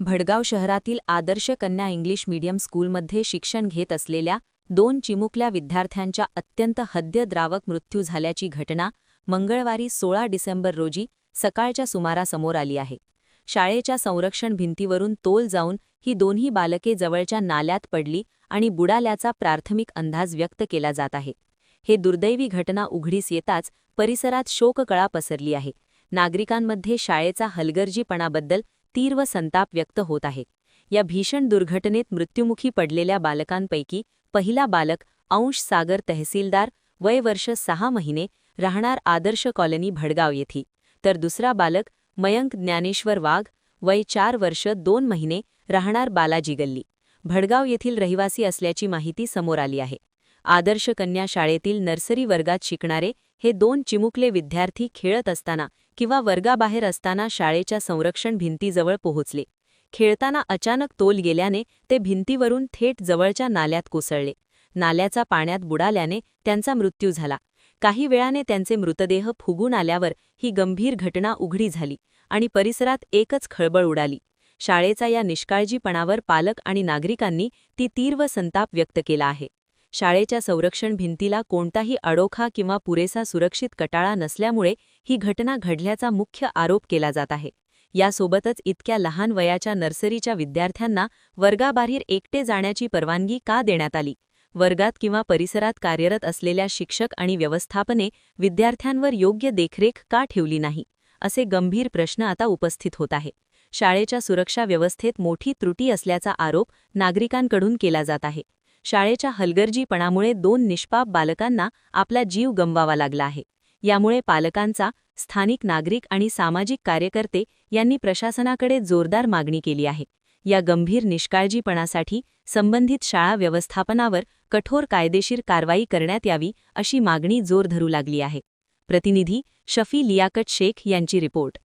भडगाव शहरातील आदर्श कन्या English medium स्कूलमध्ये शिक्षण घेत असलेल्या दोन चिमुकल्या विद्यार्थ्यांच्या अत्यंत हद्यद्रावक मृत्यू झाल्याची घटना मंगळवारी सोळा डिसेंबर रोजी सकाळच्या सुमारासमोर आली आहे. शाळेच्या संरक्षण भिंतीवरून तोल जाऊन ही दोन्ही बालके जवळच्या नाल्यात पडली आणि बुडाल्याचा प्राथमिक अंदाज व्यक्त केला जात आहे. हे दुर्दैवी घटना उघडीस येताच परिसरात शोककळा पसरली आहे. नागरिकांमध्ये शाळेचा हलगर्जीपणाबद्दल तीव्र संताप व्यक्त होत आहे. या भीषण दुर्घटनेत मृत्युमुखी पडलेल्या बालकांपैकी पहिला बालक अंश सागर तहसीलदार वय वर्ष सहा महिने राहणार आदर्श कॉलनी भडगाव येथी. तर दुसरा बालक मयंक ज्ञानेश्वर वाघ वय चार वर्ष दोन महिने राहणार बालाजी गल्ली. भडगाव येथील रहिवासी असल्याची माहिती समोर आली आहे. आदर्श कन्या शाळेतील नर्सरी वर्गात शिकणारे हे दोन चिमुकले विद्यार्थी खेळत असताना किंवा वर्गाबाहेर असताना शाळेच्या संरक्षण भिंतीजवळ पोहोचले. खेळताना अचानक तोल गेल्याने ते भिंतीवरून थेट जवळच्या नाल्यात कोसळले. नाल्याचा पाण्यात बुडाल्याने त्यांचा मृत्यू झाला. काही वेळाने त्यांचे मृतदेह फुगून आल्यावर ही गंभीर घटना उघडी झाली आणि परिसरात एकच खळबळ उडाली. शाळेचा या निष्काळजीपणावर पालक आणि नागरिकांनी ती तीव्र संताप व्यक्त केला आहे. शाळेच्या संरक्षण भिंतीला कोणताही अडोखा किंवा पुरेसा सुरक्षित कटाळा नसल्यामुळे ही घटना घडल्याचा मुख्य आरोप केला जात आहे. यासोबतच इतक्या लहान वयाच्या नर्सरीच्या विद्यार्थ्यांना वर्गाबाहेर एकटे जाण्याची परवानगी का देण्यात आली? वर्गात किंवा परिसरात कार्यरत असलेल्या शिक्षक आणि व्यवस्थापने विद्यार्थ्यांवर योग्य देखरेख का ठेवली नाही? असे गंभीर प्रश्न आता उपस्थित होत आहे. शाळेच्या सुरक्षा व्यवस्थेत मोठी त्रुटी असल्याचा आरोप नागरिकांकडून केला जात आहे. शाळेच्या हलगर्जीपणामुळे दोन निष्पाप बालकांना आपला जीव गमवावा लागला आहे. यामुळे पालकांचा स्थानिक नागरिक आणि सामाजिक कार्यकर्ते यांनी प्रशासनाकडे जोरदार मागणी केली आहे. या गंभीर निष्काळजीपणासाठी संबंधित शाळा व्यवस्थापनावर कठोर कायदेशीर कारवाई करण्यात यावी अशी मागणी जोर धरू लागली आहे. प्रतिनिधी शफी लियाकत शेख यांची रिपोर्ट.